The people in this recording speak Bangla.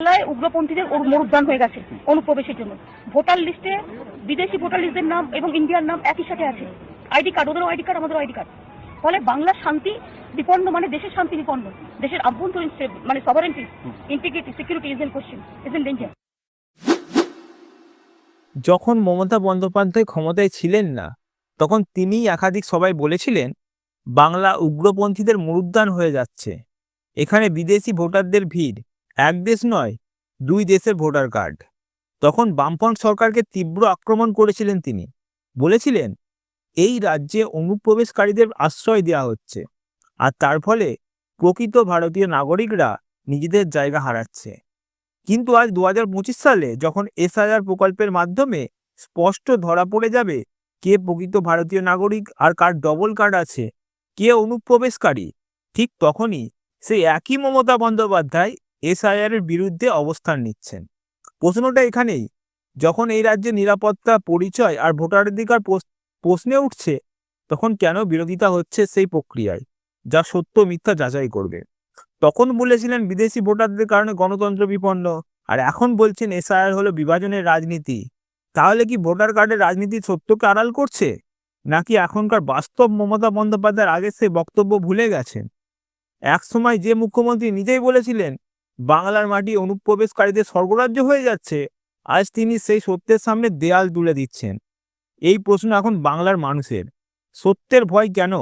বাংলায় উগ্রপন্থীদের মরুদ্যান হয়ে গেছে অনুপ্রবেশের জন্য। ভোটার লিস্টে বিদেশি ভোটার লিস্টের নাম এবং ইন্ডিয়ার নাম একই সাথে আছে। আইডি কার্ড, ওদেরও আইডি কার্ড, আমাদেরও আইডি কার্ড। ফলে বাংলার শান্তি বিপন্ন মানে দেশের শান্তি বিপন্ন। দেশের আভ্যন্তরীণ মানে sovereignty integrity security is in question is in danger যখন মমতা বন্দ্যোপাধ্যায় ক্ষমতায় ছিলেন না, তখন তিনিই একাধিক সবাই বলেছিলেন, বাংলা উগ্রপন্থীদের মরুদ্যান হয়ে যাচ্ছে। এখানে বিদেশি ভোটারদের ভিড়। এক দেশ নয়, দুই দেশের ভোটার কার্ড। তখন বামপন্থ সরকারকে তীব্র আক্রমণ করেছিলেন তিনি। বলেছিলেন, এই রাজ্যে অনুপ্রবেশকারীদের আশ্রয় দেওয়া হচ্ছে, আর তার ফলে প্রকৃত ভারতীয় নাগরিকরা নিজেদের জায়গা হারাচ্ছে। কিন্তু আজ দু হাজার পঁচিশ সালে যখন এসআইআর প্রকল্পের মাধ্যমে স্পষ্ট ধরা পড়ে যাবে কে প্রকৃত ভারতীয় নাগরিক আর কার ডবল কার্ড আছে, কে অনুপ্রবেশকারী, ঠিক তখনই সেই একই মমতা বন্দ্যোপাধ্যায় এসআইআর এর বিরুদ্ধে অবস্থান নিচ্ছেন। প্রশ্নটা এখানেই, যখন এই রাজ্যে নিরাপত্তা, পরিচয় আর ভোটাধিকার প্রশ- প্রশ্নে উঠছে, তখন কেন বিরোধিতা হচ্ছে সেই প্রক্রিয়ায়, যা সত্য মিথ্যা যাচাই করবে? তখন বলেছিলেন বিদেশি ভোটারদের কারণে গণতন্ত্র বিপন্ন, আর এখন বলছেন এসআইআর হলো বিভাজনের রাজনীতি। তাহলে কি ভোটার কার্ডের রাজনীতি সত্যকে আড়াল করছে? নাকি এখনকার বাস্তব মমতা বন্দ্যোপাধ্যায়ের আগের সেই বক্তব্য ভুলে গেছেন? এক সময় যে মুখ্যমন্ত্রী নিজেই বলেছিলেন বাংলার মাটি অনুপ্রবেশকারীদের স্বর্গরাজ্য হয়ে যাচ্ছে। আজ তিনি সেই সত্যের সামনে দেয়াল তুলে দিচ্ছেন। এই প্রশ্ন এখন বাংলার মানুষের। সত্যের ভয় কেন?